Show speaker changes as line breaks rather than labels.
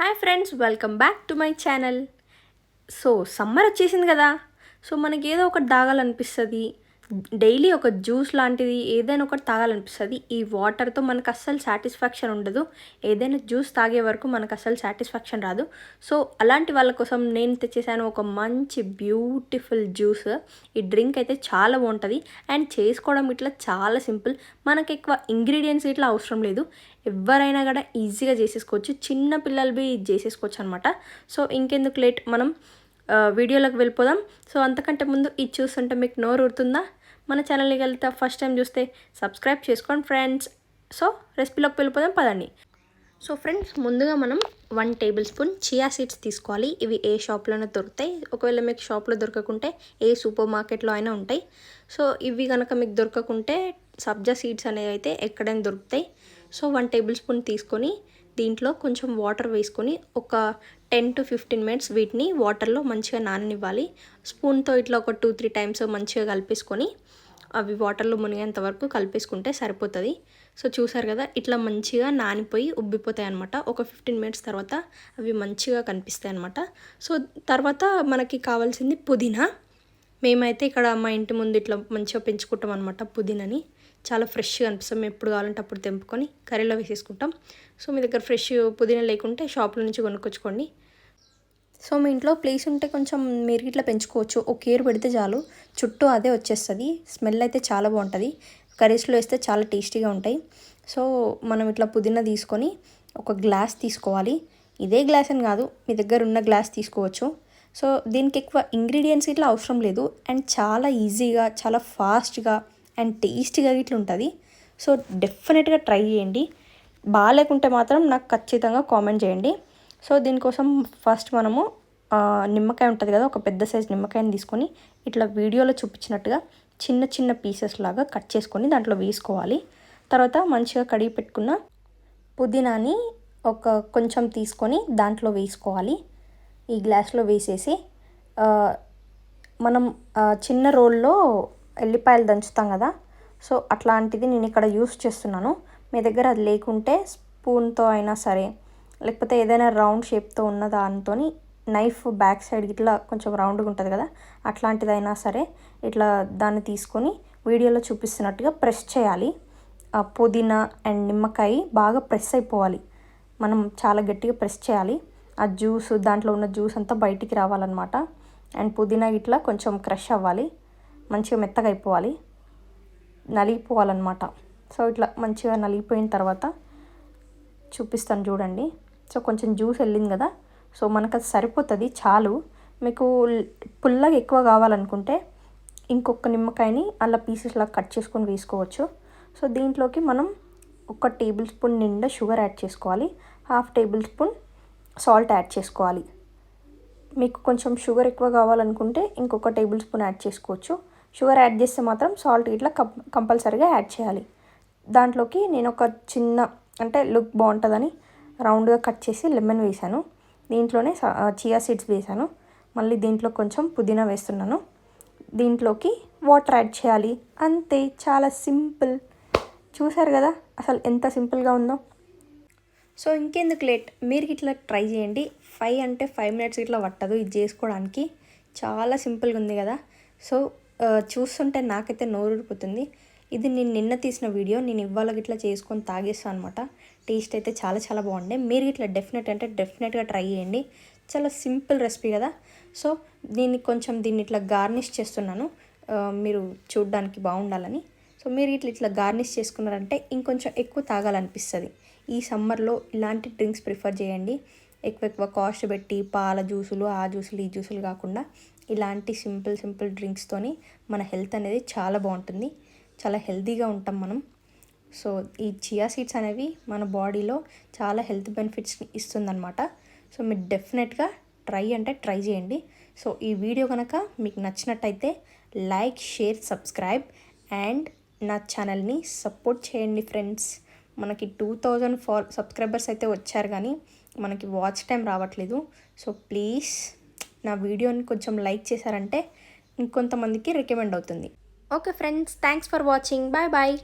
Hi friends welcome back to my channel. So summer వచ్చేసింది కదా. So మనకి ఏదో ఒకటి తాగాలనిపిస్తుంది డైలీ ఒక జ్యూస్ లాంటిది ఏదైనా ఒకటి తాగాలనిపిస్తుంది. ఈ వాటర్తో మనకు అస్సలు సాటిస్ఫాక్షన్ ఉండదు. ఏదైనా జ్యూస్ తాగే వరకు మనకు అస్సలు సాటిస్ఫాక్షన్ రాదు. సో అలాంటి వాళ్ళ కోసం నేను తెచ్చేసాను ఒక మంచి బ్యూటిఫుల్ జ్యూస్. ఈ డ్రింక్ అయితే చాలా బాగుంటుంది. అండ్ చేసుకోవడం ఇట్లా చాలా సింపుల్. మనకి ఎక్కువ ఇంగ్రీడియంట్స్ ఇట్లా అవసరం లేదు. ఎవరైనా కూడా ఈజీగా చేసేసుకోవచ్చు. చిన్న పిల్లలు బి చేసేసుకోవచ్చు అనమాట సో ఇంకెందుకు లేట్? మనం వీడియోలోకి వెళ్ళిపోదాం. సో అంతకంటే ముందు ఇది చూస్తుంటే మీకు నోరు ఊరుతుందా? మన ఛానల్ని వెళ్తే ఫస్ట్ టైం చూస్తే సబ్స్క్రైబ్ చేసుకోండి ఫ్రెండ్స్ సో రెసిపీలోకి వెళ్ళిపోదాం పదండి. సో ఫ్రెండ్స్ ముందుగా మనం one table spoon chia seeds తీసుకోవాలి. ఇవి ఏ షాప్లోనే దొరుకుతాయి. ఒకవేళ మీకు షాప్లో దొరకకుంటే ఏ సూపర్ మార్కెట్లో అయినా ఉంటాయి. సో ఇవి కనుక మీకు దొరకకుంటే సబ్జా సీడ్స్ అనేవి అయితే ఎక్కడైనా దొరుకుతాయి. సో వన్ టేబుల్ స్పూన్ తీసుకొని దీంట్లో కొంచెం వాటర్ వేసుకొని ఒక టెన్ టు ఫిఫ్టీన్ మినిట్స్ వీటిని వాటర్లో మంచిగా నాననివ్వాలి. స్పూన్తో ఇట్లా ఒక టూ త్రీ టైమ్స్ మంచిగా కలిపేసుకొని అవి వాటర్లో మునిగేంత వరకు కలిపేసుకుంటే సరిపోతుంది. సో చూసారు కదా ఇట్లా మంచిగా నానిపోయి ఉబ్బిపోతాయి అనమాట ఒక ఫిఫ్టీన్ మినిట్స్ తర్వాత అవి మంచిగా కనిపిస్తాయి అనమాట సో తర్వాత మనకి కావాల్సింది పుదీనా. మేమైతే ఇక్కడ మా ఇంటి ముందు ఇట్లా మంచిగా పెంచుకుంటాం అనమాట పుదీనని. చాలా ఫ్రెష్గా అనిపిస్తాం మేము ఎప్పుడు కావాలంటే అప్పుడు తెంపుకొని కర్రీలో వేసేసుకుంటాం. సో మీ దగ్గర ఫ్రెష్ పుదీనా లేకుంటే షాప్లో నుంచి కొనుక్కొచ్చుకోండి. సో మీ ఇంట్లో ప్లేస్ ఉంటే కొంచెం మీరు ఇట్లా పెంచుకోవచ్చు. ఒక కేర్ పెడితే చాలు. చుట్టూ అదే వచ్చేస్తుంది. స్మెల్ అయితే చాలా బాగుంటుంది. కర్రీస్లో వేస్తే చాలా టేస్టీగా ఉంటాయి. సో మనం ఇట్లా పుదీనా తీసుకొని ఒక గ్లాస్ తీసుకోవాలి. ఇదే గ్లాస్ అని కాదు. మీ దగ్గర ఉన్న గ్లాస్ తీసుకోవచ్చు. సో దీనికి ఎక్కువ ఇంగ్రీడియంట్స్ ఇట్లా అవసరం లేదు. అండ్ చాలా ఈజీగా చాలా ఫాస్ట్గా అండ్ టేస్టీగా ఇట్లా ఉంటుంది. సో డెఫినెట్గా ట్రై చేయండి. బాగాలేకుంటే మాత్రం నాకు ఖచ్చితంగా కామెంట్ చేయండి. సో దీనికోసం ఫస్ట్ మనము నిమ్మకాయ ఉంటుంది కదా ఒక పెద్ద సైజ్ నిమ్మకాయని తీసుకొని ఇట్లా వీడియోలో చూపించినట్టుగా చిన్న చిన్న పీసెస్ లాగా కట్ చేసుకొని దాంట్లో వేసుకోవాలి. తర్వాత మంచిగా కడిగి పెట్టుకున్న పుదీనాని ఒక కొంచెం తీసుకొని దాంట్లో వేసుకోవాలి. ఈ గ్లాస్లో వేసేసి మనం చిన్న రోల్లో ఎల్లిపాయలు దంచుతాం కదా సో అట్లాంటిది నేను ఇక్కడ యూస్ చేస్తున్నాను. మీ దగ్గర అది లేకుంటే స్పూన్తో అయినా సరే లేకపోతే ఏదైనా రౌండ్ షేప్తో ఉన్న దాంతో నైఫ్ బ్యాక్ సైడ్ ఇట్లా కొంచెం రౌండ్గా ఉంటుంది కదా అట్లాంటిదైనా సరే ఇట్లా దాన్ని తీసుకొని వీడియోలో చూపిస్తున్నట్టుగా ప్రెస్ చేయాలి. పుదీనా అండ్ నిమ్మకాయ బాగా ప్రెస్ అయిపోవాలి. మనం చాలా గట్టిగా ప్రెస్ చేయాలి. ఆ జ్యూస్ దాంట్లో ఉన్న జ్యూస్ అంతా బయటికి రావాలన్నమాట. అండ్ పుదీనా ఇట్లా కొంచెం క్రష్ అవ్వాలి. మంచిగా మెత్తగా అయిపోవాలి. నలిగిపోవాలన్నమాట. సో ఇట్లా మంచిగా నలిగిపోయిన తర్వాత చూపిస్తాను చూడండి. సో కొంచెం జ్యూస్ వెళ్ళింది కదా. సో మనకు అది సరిపోతుంది చాలు. మీకు పుల్లగా ఎక్కువ కావాలనుకుంటే ఇంకొక నిమ్మకాయని అలా పీసెస్ లాగా కట్ చేసుకొని వేసుకోవచ్చు. సో దీంట్లోకి మనం ఒక టేబుల్ స్పూన్ నిండా షుగర్ యాడ్ చేసుకోవాలి. Half table spoon salt add చేసుకోవాలి. మీకు కొంచెం షుగర్ ఎక్కువ కావాలనుకుంటే ఇంకొక టేబుల్ స్పూన్ యాడ్ చేసుకోవచ్చు. షుగర్ యాడ్ చేస్తే మాత్రం సాల్ట్ ఇట్లా కం కంపల్సరీగా యాడ్ చేయాలి. దాంట్లోకి నేను ఒక చిన్న అంటే లుక్ బాగుంటుందని రౌండ్గా కట్ చేసి లెమన్ వేసాను. దీంట్లోనే చియా సీడ్స్ వేసాను. మళ్ళీ దీంట్లో కొంచెం పుదీనా వేస్తున్నాను. దీంట్లోకి వాటర్ యాడ్ చేయాలి. అంతే చాలా సింపుల్. చూసారు కదా అసలు ఎంత సింపుల్గా ఉందో. సో ఇంకెందుకు లేట్? మీరు ఇట్లా ట్రై చేయండి. ఫైవ్ అంటే ఫైవ్ మినిట్స్ ఇట్లా పట్టదు. ఇది చేసుకోవడానికి చాలా సింపుల్గా ఉంది కదా. సో చూస్తుంటే నాకైతే నోరు ఊరిపోతుంది. ఇది నేను నిన్న తీసిన వీడియో. నేను ఇవాళ ఇట్లా చేసుకొని తాగేస్తాను అనమాట టేస్ట్ అయితే చాలా చాలా బాగుండే. మీరు ఇట్లా డెఫినెట్ అంటే డెఫినెట్గా ట్రై చేయండి. చాలా సింపుల్ రెసిపీ కదా. సో దీన్ని కొంచెం దీన్ని ఇట్లా గార్నిష్ చేస్తున్నాను. మీరు చూడడానికి బాగుండాలని. సో మీరు ఇట్లా ఇట్లా గార్నిష్ చేసుకున్నారంటే ఇంకొంచెం ఎక్కువ తాగాలనిపిస్తుంది. ఈ సమ్మర్లో ఇలాంటి డ్రింక్స్ ప్రిఫర్ చేయండి. ఎక్కువ ఎక్కువ కాస్ట్ పెట్టి పాల జ్యూసులు ఆ జ్యూసులు ఈ జ్యూసులు కాకుండా ఇలాంటి సింపుల్ సింపుల్ డ్రింక్స్తోని మన హెల్త్ అనేది చాలా బాగుంటుంది. చాలా హెల్తీగా ఉంటాం మనం. సో ఈ చియా సీడ్స్ అనేవి మన బాడీలో చాలా హెల్త్ బెనిఫిట్స్ని ఇస్తుందన్నమాట. సో మీరు డెఫినెట్గా ట్రై అంటే ట్రై చేయండి. సో ఈ వీడియో కనుక మీకు నచ్చినట్టయితే లైక్ షేర్ సబ్స్క్రైబ్ అండ్ నా ఛానల్ని సపోర్ట్ చేయండి ఫ్రెండ్స్. మనకి టూ థౌజండ్ ఫార్ సబ్స్క్రైబర్స్ అయితే వచ్చారు కానీ మనకి వాచ్ టైం రావట్లేదు. సో ప్లీజ్ నా వీడియోని కొంచెం లైక్ చేశారంటే ఇంకొంతమందికి రికమెండ్ అవుతుంది. Okay friends thanks for watching bye bye